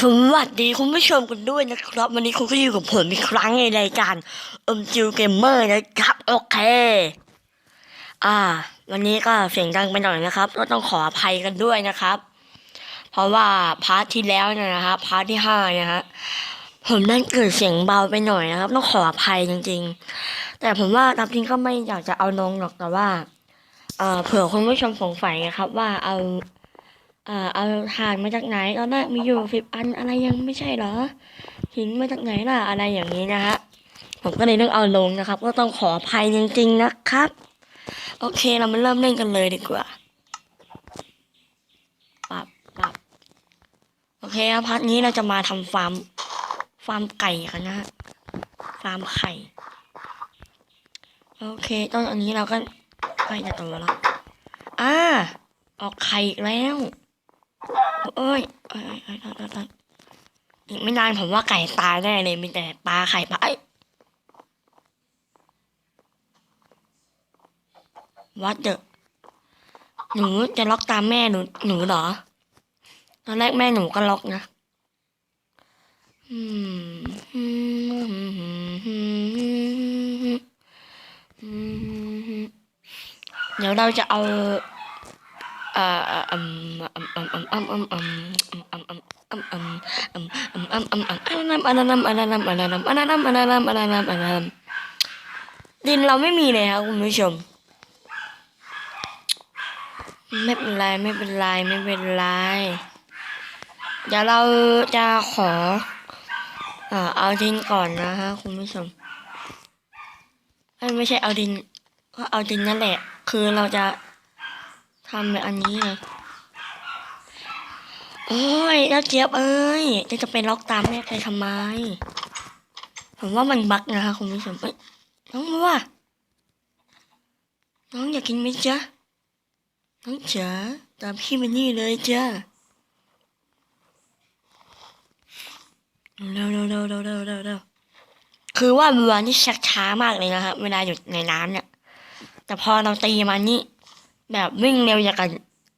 สวัสดีคุณผู้ชมกันด้วยนะครับ วันนี้คุณก็อยู่กับผมอีกครั้งในรายการเอ็มจิวเกมเมอร์นะครับ โอเค อ่า วันนี้ก็เสียงดังไปหน่อยนะครับ ก็ต้องขออภัยกันด้วยนะครับ เพราะว่าพาร์ทที่แล้วเนยนะครับพาร์ทที่ห้านะฮะผมนั่นเกิดเสียงเบาไปหน่อยนะครับ ต้องขออภัยจริง ๆ แต่ผมว่าตามจริงก็ไม่อยากจะเอาลงหรอกแต่ว่าเผื่อคุณผู้ชมสงสัยนะครับ ว่าเอา อ่อเอาถ่านมาจากไหนตอนแรกมีอยู่สิบอันอะไรยังไม่ใช่เหรอหินมาจากไหนล่ะอะไรอย่างนี้นะฮะผมก็เลยต้องเอาลงนะครับ ก็ต้องขออภัยจริงๆนะครับ โอเคเรามาเริ่มเล่นกันเลยดีกว่าปับปับโอเคครับพาร์ทนี้เราจะมาทำฟาร์มฟาร์มไก่กันนะฮะฟาร์มไข่โอเคตอนอันนี้เราก็ใกล้จะโตแล้วอ่าออกไข่อีกแล้ว เอ้ยเอ้ยเอ้ยเอ้ยเอ้ยอีกไม่นานผมว่าไก่ตายแน่เลยมีแต่ปลาไข่ปลาเอ้วัดเดอะหนูจะล็อกตามแม่หนูหนูเหรอ ตอนแรกแม่หนูก็ล็อกนะเดี๋ยวเราจะเอา ดินเราไม่มีเลยครับคุณผู้ชม ไม่เป็นไรไม่เป็นไรไม่เป็นไรเดี๋ยวเราจะขอเอาดินก่อนนะฮะคุณผู้ชมไม่ใช่เอาดินก็เอาดินนั่นแหละ คือเราจะ ทำแบบอันนี้ไงโอ้ยแล้วเจี๊ยบเอ้ยจะจะไปล็อกตามแม่ไปทำไม ผมว่ามันบักนะคะคุณผู้ชมเอ้ยน้องว่าน้องอยากกินไหมจ๊ะ น้องจ๋าตามพี่มานี่เลยจ้าเร็วเร็วเร็วเร็วเร็วเร็วเร็วคือว่าบัวนี่ชักช้ามากเลยนะครับเวลาอยู่ในน้ำเนี่ย แต่พอเราตีมันนี่ แบบวิ่งเร็วอย่างกับ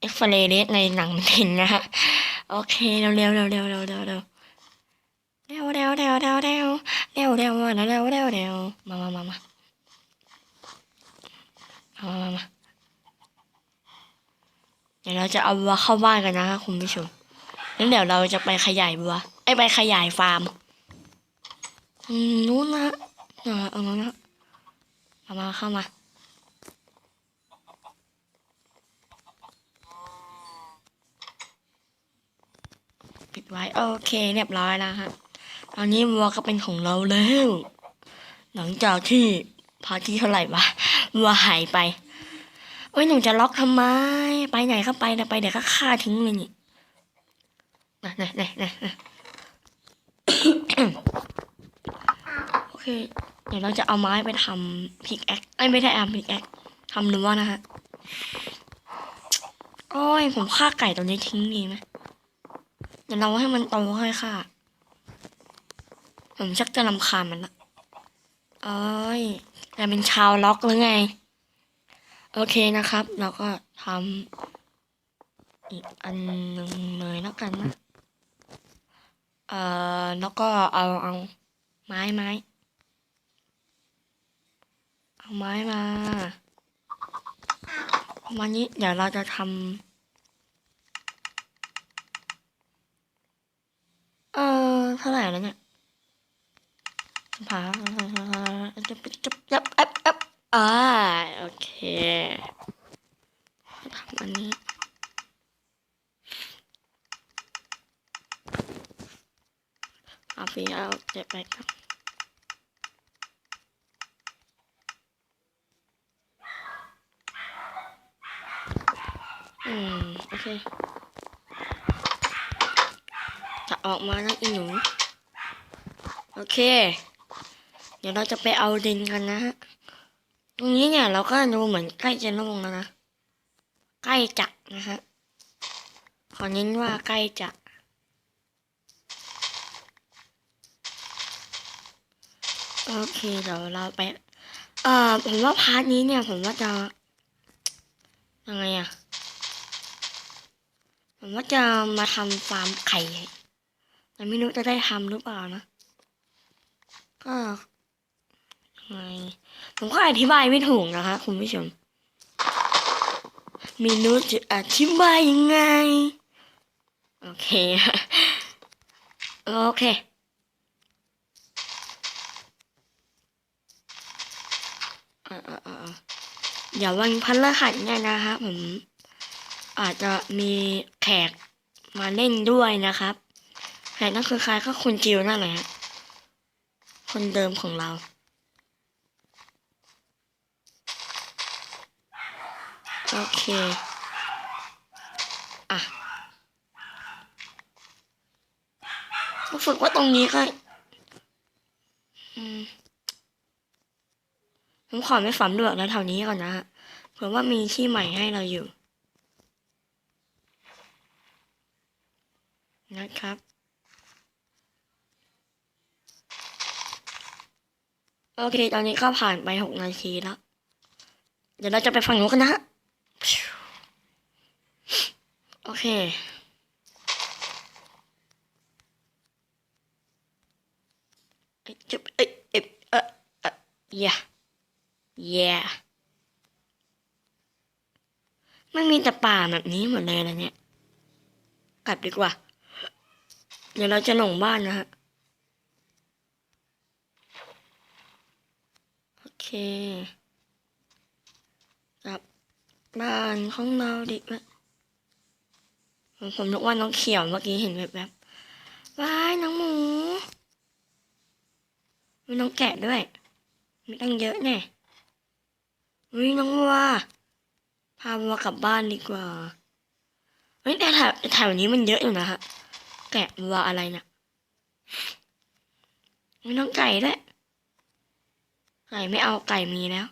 เอ็กซ์เรย์เรสในหนังมันเห็นนะฮะโอเคเร็วเร็วเร็วเร็วเร็วเร็วเร็วเร็วเร็วเร็วเร็วเร็วเร็วเร็วเร็วเร็วเร็วเร็วมามามามามามามาเดี๋ยวเราจะเอาวัวเข้าบ้านกันนะคะคุณผู้ชมแล้วเดี๋ยวเราจะไปขยายวัวไอไปขยายฟาร์มนู้นนะอ่าเอานู้นนะมามาเข้ามา ปิดไว้ โอเค เรียบร้อยแล้วครับ ตอนนี้วัวก็เป็นของเราแล้ว หลังจากที่พาที่เท่าไหร่วะวัวหายไปเอ้ยหนูจะล็อกทำไม ไปไหนก็ไปนะไปเดี๋ยวก็ฆ่าทิ้งเลยนี่นะนะนะนะนโอเค เดี๋ยวเราจะเอาไม้ไปทำพิกแอคไอ้ไม่ได้แอมพิกแอคทำรั้วนะฮะโอ้ยผมฆ่าไก่ตัวนี้ทิ้งดีไหม ดี๋ยวเราให้มันโตค่อยค่ะ ผมชักจะรำคาญมันละเอ้ยจะเป็นชาวล็อกหรือไง โอเคนะครับ เราก็ทำอีกอันหนึ่งเลยแล้วกันนะ เอ่อ แล้วก็เอาเอาไม้ไม้ เอาไม้มาประมาณนี้ เดี๋ยวเราจะทำ เออเท่าไหร่แล้วเนี่ยผาจะจะจะแอปแอปอ่าโอเคทำอันนี้เอาไปเอาเจ็บไปครับอืม โอเค จะ ออกมานะอีหนู โอเค เดี๋ยวเราจะไปเอาดินกันนะฮะ ตรงนี้เนี่ยเราก็ดูเหมือนใกล้จะลงแล้วนะ ใกล้จะนะฮะ ขอเน้นว่าใกล้จะโอเคเดี๋ยวเราไป เอ่อผมว่าพาร์ทนี้เนี่ย ผมว่าจะยังไงอะผมว่าจะมาทำฟาร์มไข่ แต่ไม่รู้จะได้ทำหรือเปล่านะ ก็ยังไงผมก็อธิบายไม่ถูกนะคะคุณผู้ชมม่รู้จะอธิบายยังไง โอเค โอเคอ่าอ่อเดี๋ยววันพฤหัสเนี่ยนะคะผมอาจจะมีแขกมาเล่นด้วยนะครับ แขกนั่นคือใครก็คุณจิวนั่นแหละคนเดิมของเราโอเค อะรู้สึกว่าตรงนี้ก็อืมผมขอไม่ฝันด้วยแล้วแถวนี้ก่อนนะฮะเผื่อว่ามีที่ใหม่ให้เราอยู่ นะครับ โอเค ตอนนี้ก็ผ่านไปหกนาทีแล้ว เดี๋ยวเราจะไปฟังนู้นกันนะ โอเคเอ้จุ๊บเอ้ยเอ้ยเออเออ yeah yeah ไม่มีแต่ป่าแบบนี้หมดเลยนะเนี่ย กลับดีกว่า เดี๋ยวเราจะหลงบ้านนะฮะ โอเค กลับบ้านของเราดีไหมผมผมนึกว่าน้องเขียวเมื่อกี้เห็นแบบแบบว้ายน้องหมู มีน้องแกะด้วย มีตั้งเยอะแน่วิน้องวัวพาวัวกลับบ้านดีกว่าเฮ้ยแต่แถวแถวนี้มันเยอะอยู่นะฮะ แกะวัวอะไรเนะี่ยมีน้องไก่ด้วย ไก่ไม่เอาไก่มีแล้ว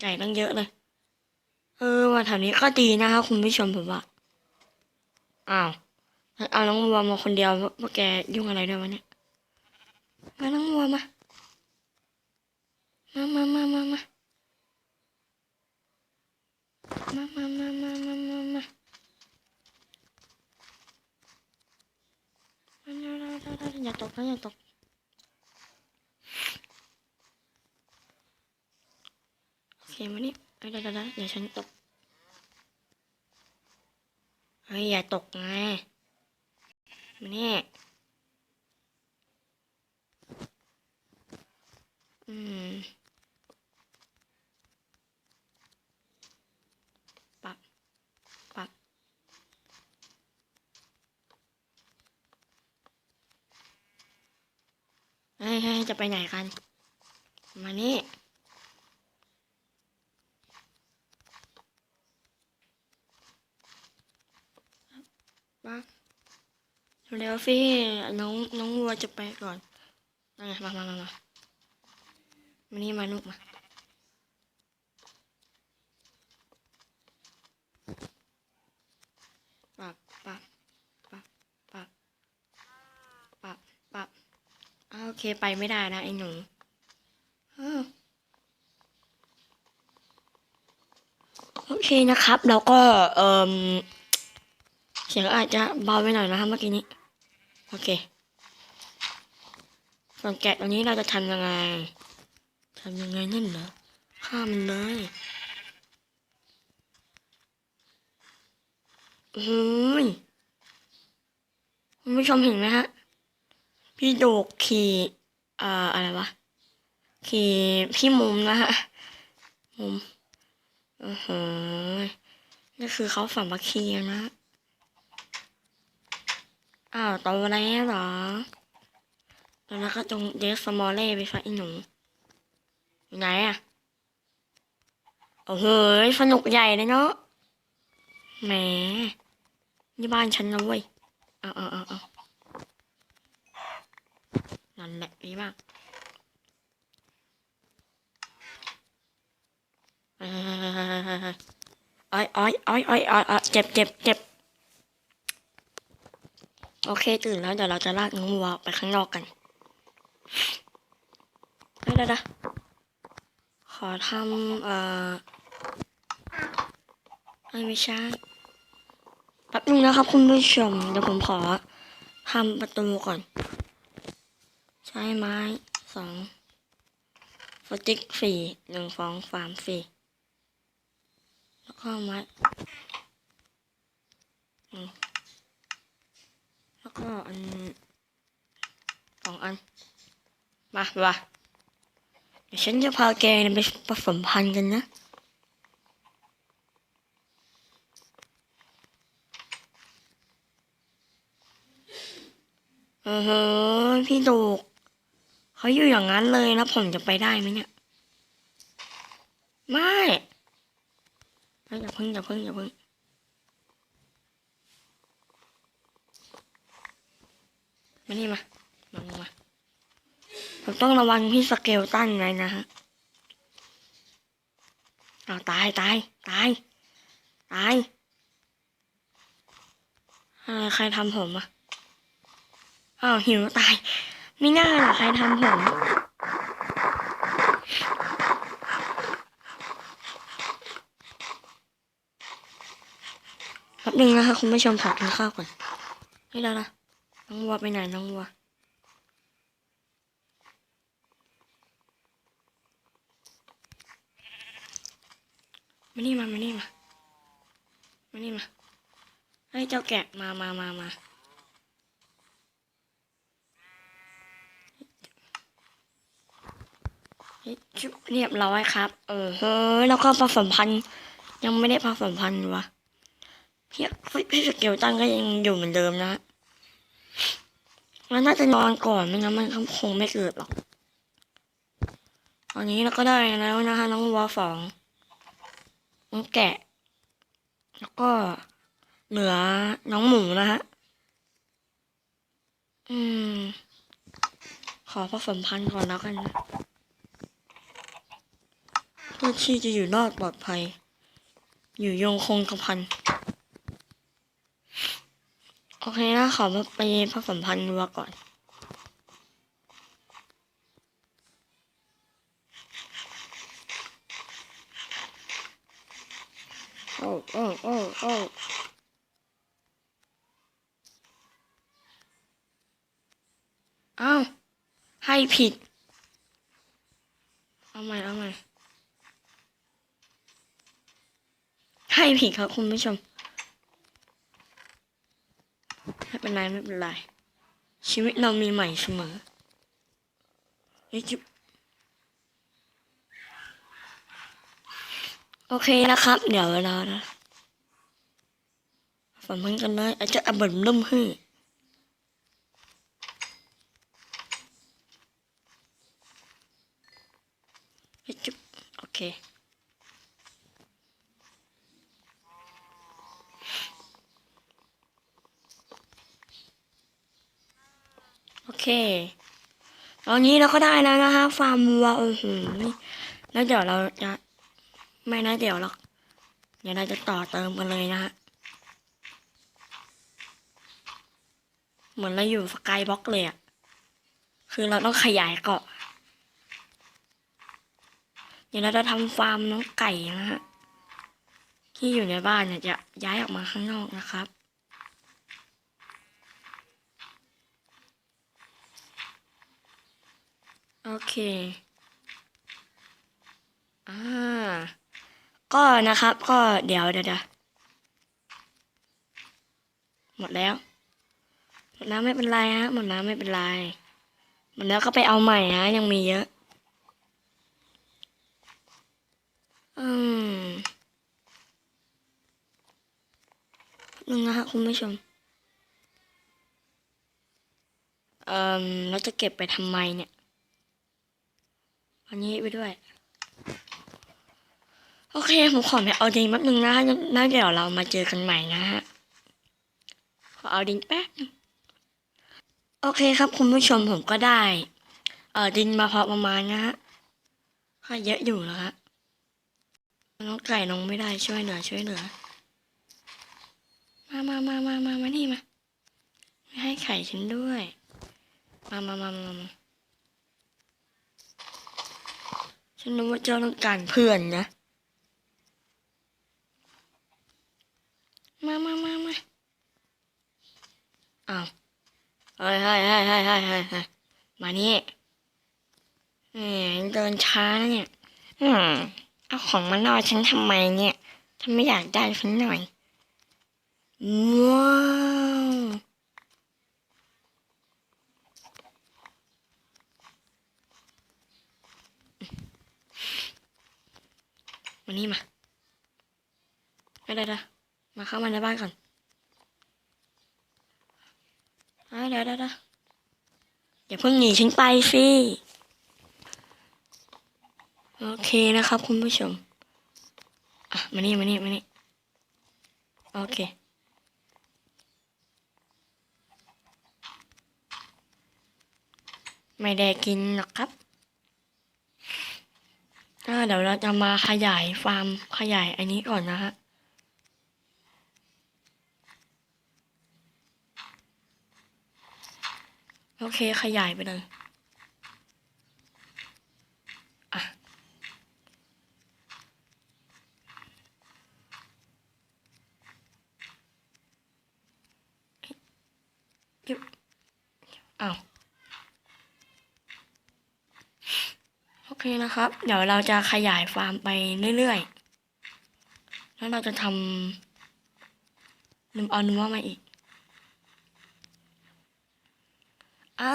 ไก่ตั้งเยอะเลย เออว่าแถวนี้ก็ดีนะคะคุณผู้ชมผมว่า อ้าว เอาน้องวัวมาคนเดียวพวกแกยุ่งอะไรด้วยวะเนี่ย มาน้องวัวมา มามามามามามามามามามามามาอย่าตกนะอย่าตก โอ เคมานี่เอ้ดี๋ยวเดี๋ยวเดี๋ยวฉันตกเฮ้ยอย่าตกไงมานี่อืมปักปักเฮ้ยเฮ้ยจะไปไหนกัน มานี่ ปักเร็วๆสิน้องน้องวัวจะไปก่อนนั่นไงมามามามามานี่มาลูกมาปักปักปักปักปักปักอ่าโอเคไปไม่ได้นะไอ้หนูโอเคนะครับ แล้วก็เอ่มเสียงอาจจะเบาไปหน่อยนะครับเมื่อกี้นี้ โอเคส่วนแกะตัวนี้เราจะทำยังไงทำยังไงนั่นเหรอฆ่ามันเลยเฮ้ยคุณผู้ชมเห็นไหมฮะ พี่โดกขี่เอ่ออะไรวะขี่พี่มุมนะฮะ มุมอือหือนี่คือเขาฝันมาคีนะ อ้าวโตแล้วเหรอแล้วก็จงเดสมอลเล่ไปซะอีหนูอยู่ไหนอะโอ้โหสนุกใหญ่เลยเนาะแหมนี่บ้านฉันนะเว้ยเอาเอาเอาเอานั่นแหละดีมากอ้ยเอ้ยเอ้ยเอ้ยเอ้ยเอ้ยเจ็บเจ็บเจ็บ โอเคตื่นแล้วเดี๋ยวเราจะลากน้องวัวไปข้างนอกกันเดี๋ยวเดี๋ยวเดี๋ยวขอทำเอ่อไม่ใช่ไปป๊บนึงนะครับคุณผู้ชมเดี๋ยวผมขอทำประตูก่อน ใช้ไม้สองสติ๊กสี่หนึ่งสองสามสี่แล้วก็ไม้อืม ก็อันสองอัน มาว่ะเดี๋ยวฉันจะพาแกไปผสมพันธุ์กันนะเออฮ้ยพี่ดูกเขาอยู่อย่างนั้นเลยแล้วผมจะไปได้ไหมเนี่ย ไม่เฮ้ยอย่าเพิ่งอย่าเพิ่งอย่าเพิ่งมา นี่มามามามาผมต้องระวังพี่สเกลตั้นไว้นะฮะเอาตายตายตายตายอะไรใครทำผมอะอ้าวหิวตาย ไม่น่าหรอกใครทำผมแป๊บนึงนะคะคุณผู้ชมขอกินข้าวก่อนให้แล้วนะ น้องวัวไปไหนน้องวัวมานี่มามานี่มามานี่มาเฮ้เจ้าแกะมามามามาชุบเรียบร้อยครับ เออเฮ้ยแล้วก็ผสมพันธุ์ยังไม่ได้ผสมพันธุ์วะพี่พี่สเกลตันก็ยังอยู่เหมือนเดิมนะ มันน่าจะนอนก่อนไม่งั้นมันคงไม่เกิดหรอก ตอนนี้เราก็ได้แล้วนะคะน้องวัวสองน้องแกะ แล้วก็เหลือน้องหมูนะฮะ อืม ขอผสมพันธุ์ก่อนแล้วกันนะเพื่อที่จะอยู่รอดปลอดภัย อยู่ยงคงกระพัน โอเคนะขอมาไปผสมพันธุ์วัวก่อน โอ้โอ้โอ้โอ้อ้าวให้ผิด เอาใหม่เอาใหม่ให้ผิดครับคุณผู้ชม ไม่เป็นไรไม่เป็นไร ชีวิตเรามีใหม่เสมอเฮ้ยจิ๊บโอเคนะครับ เดี๋ยวเรานะฝันเพิ่งกันเลยอาจจะอับเบิ่มลุ่มหื้อเฮ้ยจิ๊บโอเค เคตอนนี้เราก็ได้แล้วนะคะฟาร์มวัวโอ้โหแล้วเดี๋ยวเราจะไม่นะเดี๋ยวหรอกเดี๋ยวเราจะต่อเติมกันเลยนะฮะเหมือนเราอยู่สกายบล็อกเลยอะคือเราต้องขยายเกาะเดี๋ยวเราจะทำฟาร์มน้องไก่นะฮะที่อยู่ในบ้านเนี่ยจะย้ายออกมาข้างนอกนะครับ โอเค อ่า ก็นะครับ ก็เดี๋ยวเดี๋ยวหมดแล้ว หมดแล้วไม่เป็นไรฮะ หมดแล้วไม่เป็นไร หมดแล้วก็ไปเอาใหม่ฮะ ยังมีเยอะ อืมนึงนะฮะคุณผู้ชมเอ่อเราจะเก็บไปทำไมเนี่ย อันนี้ไปด้วย โอเค ผมขอไปเอาดินแป๊บนึงนะน่าเดี๋ยวเรามาเจอกันใหม่นะฮะ ขอเอาดินแป๊บนึงโอเคครับคุณผู้ชมผมก็ได้ เออดินมาพอประมาณนะฮะก็เยอะอยู่แล้วฮะน้องไก่น้องไม่ได้ช่วยเหลือช่วยเหลือมามามามามามานี่มาให้ไข่ฉันด้วย มามามามามา ฉันรู้ว่าเจ้าต้องการเพื่อนนะ มามามามาอ้าวเฮ้ยเฮ้ยเฮ้ยเฮ้ยเฮ้ยเฮ้ยเฮ้ยมานี่แหมเดินช้านะเนี่ย อืม เอาของมาล่อฉันทำไมเนี่ย ฉันไม่อยากได้ฉันหน่อย ว้าว มานี่มาได้ได้ด้มาเข้ามาในบ้านก่อนได้ได้ได้ได้อย่าเพิ่งหนีฉันไปสิโอเคนะครับ คุณผู้ชมอะมานี่มานี่มานี่โอเคไม่ได้กินหรอกครับ อ่าเดี๋ยวเราจะมาขยายฟาร์มขยายอันนี้ก่อนนะฮะโอเคขยายไปเลย อะ อ้าว โอเครับ เดี๋ยวเราจะขยายฟาร์มไปเรื่อยๆ แล้วเราจะทำนมเอานัวมาอีก อ่า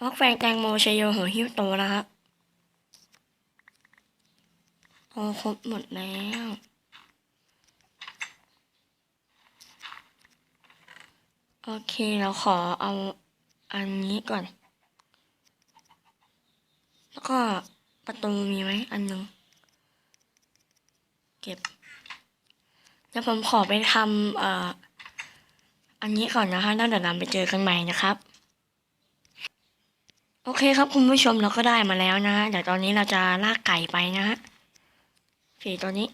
ออกแฟงแตงโมชยโยหัวหิ้วโตแล้วครับโตครบหมดแล้วโอเค เราขอเอาอันนี้ก่อน แล้วก็ประตูมีไหมอันหนึ่งเก็บเดี๋ยวผมขอไปทำเอ่ออันนี้ก่อนนะคะแล้วเดี๋ยวเราไปเจอกันใหม่นะครับ โอเคครับคุณผู้ชมเราก็ได้มาแล้วนะฮะเดี๋ยวตอนนี้เราจะลากไก่ไปนะฮะสีตัวนี้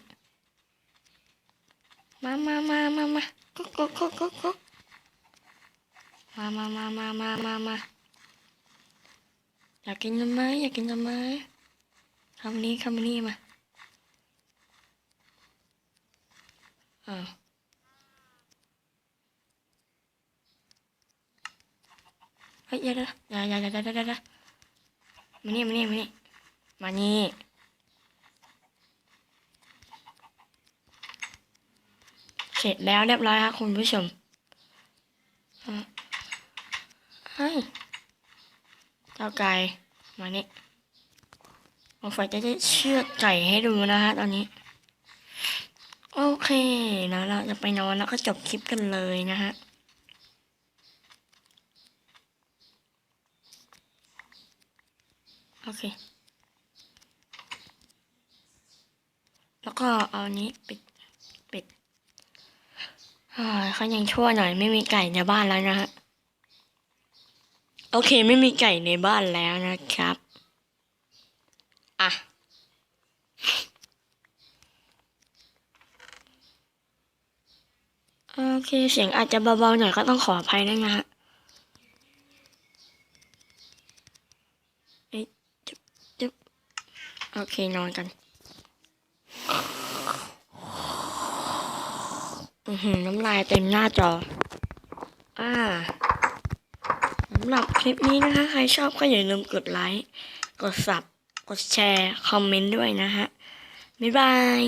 มามามามามาก๊กกุ๊กกุ๊กกุ๊กกุ๊กมามามามามามามา อยากกินทำไมอยากกินทำไมคำนี้คำนี้มาอ้าเฮ้ยเดี๋ยวเดี๋ยวอย่าอย่าอย่าเดี๋ยวเดี๋ยวเดี๋ยวมานี่มานี่มานี่มานี่เสร็จแล้วเรียบร้อยครับคุณผู้ชมเฮ้ย เจ้าไก่มานี่ผมไฟจะได้เชือดไก่ให้ดูนะฮะตอนนี้ โอเคแล้วเราจะไปนอนแล้วก็จบคลิปกันเลยนะฮะโอเค แล้วก็เอานี้ปิดปิดเขายังชั่วหน่อยไม่มีไก่ในบ้านแล้วนะฮะ โอเคไม่มีไก่ในบ้านแล้วนะครับ อะ โอเคเสียงอาจจะเบาๆหน่อยก็ต้องขออภัยด้วยนะฮะเอ๊ะจุ๊บจุ๊บโอเคนอนกัน อือหือน้ำลายเต็มหน้าจอ อ่าำหรับคลิปนี้นะคะ ใครชอบก็อย่าลืมกดไลค์ กดสับ กดแชร์ คอมเมนต์ด้วยนะฮะ บ๊ายบาย